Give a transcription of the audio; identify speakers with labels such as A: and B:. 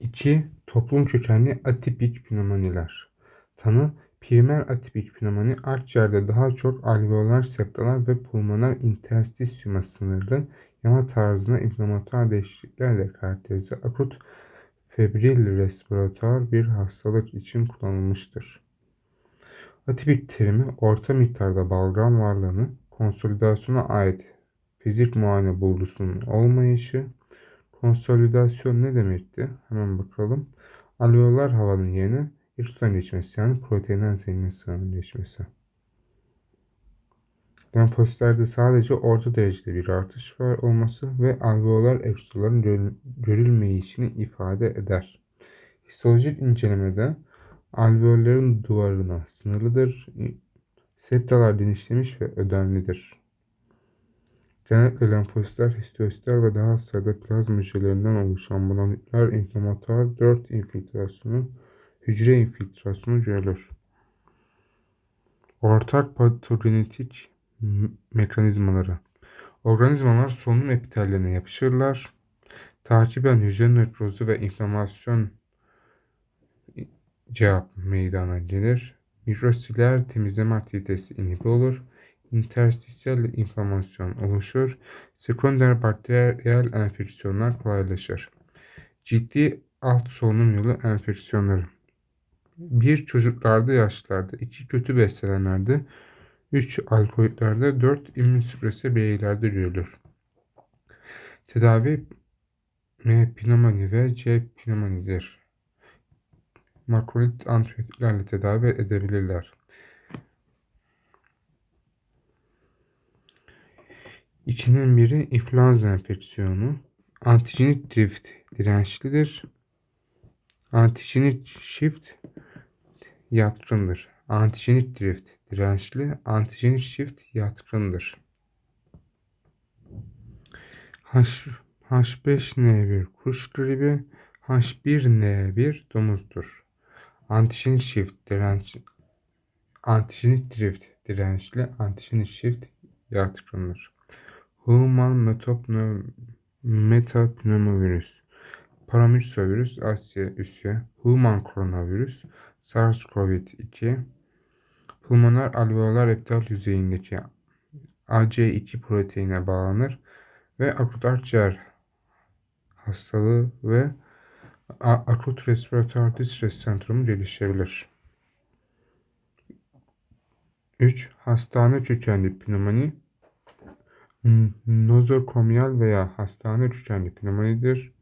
A: 2. Toplum kökenli atipik pneumoniler. Tanı primer atipik pneumoni akciğerde daha çok alveolar septalar ve pulmoner interstisyuma sınırlı yama tarzına inflamatuar değişikliklerle karakterize akut febril respiratuar bir hastalık için kullanılmıştır. Atipik terimi orta miktarda balgam varlığını, konsolidasyona ait fizik muayene bulgusunun olmayışı, konsolidasyon ne demekti? Hemen bakalım. Alveolar havanın yerine İrsudan geçmesi yani proteinden zengin sıvının geçmesi. Lenfositlerde sadece orta derecede bir artış var olması ve alveolar ekstraların görülmeyişini ifade eder. Histolojik incelemede alveollerin duvarına sınırlıdır. Septalar genişlemiş ve ödemlidir. Genellikle lenfositler, histiyositler ve daha sayıda plazma hücrelerinden oluşan monolikler inflamatuar 4 infiltrasyonu hücre infiltrasyonu görülür. Ortak patogenetik mekanizmaları. Organizmalar solunum epitellerine yapışırlar. Takiben hücre nekrozu ve inflamasyon cevap meydana gelir. Mikrosiller temizleme aktivitesi inhibi olur. Interstisyal inflamasyon oluşur. Sekonder bakteriyel enfeksiyonlar kolaylaşır. Ciddi alt solunum yolu enfeksiyonları. Bir çocuklarda, yaşlarda, iki kötü beslenenlerde, üç alkoliklerde, dört immünsüpresi bireylerde görülür. Tedavi M. Pneumoni ve C. pneumonidir. Makrolit antibiyotiklerle tedavi edebilirler. İkinin biri influenza enfeksiyonu. Antijenik drift dirençlidir. Antijenik shift yatkındır. Antijenik drift dirençli, antijenik shift yatkındır. H, H5N1 kuş gribi, H1N1 domuzdur. Antijenik shift direnç antijenik drift dirençli, antijenik shift yatkındır. Human metapneumovirüs Paramyxovirüs Asya üsye, Human koronavirüs, SARS-CoV-2, pulmoner alveolar epitel yüzeyindeki AC2 proteine bağlanır ve akut akciğer hastalığı ve akut respiratuar distres sendromu gelişebilir. 3. Hastane kökenli pnömoni nozokomial veya hastane kökenli pnömonidir.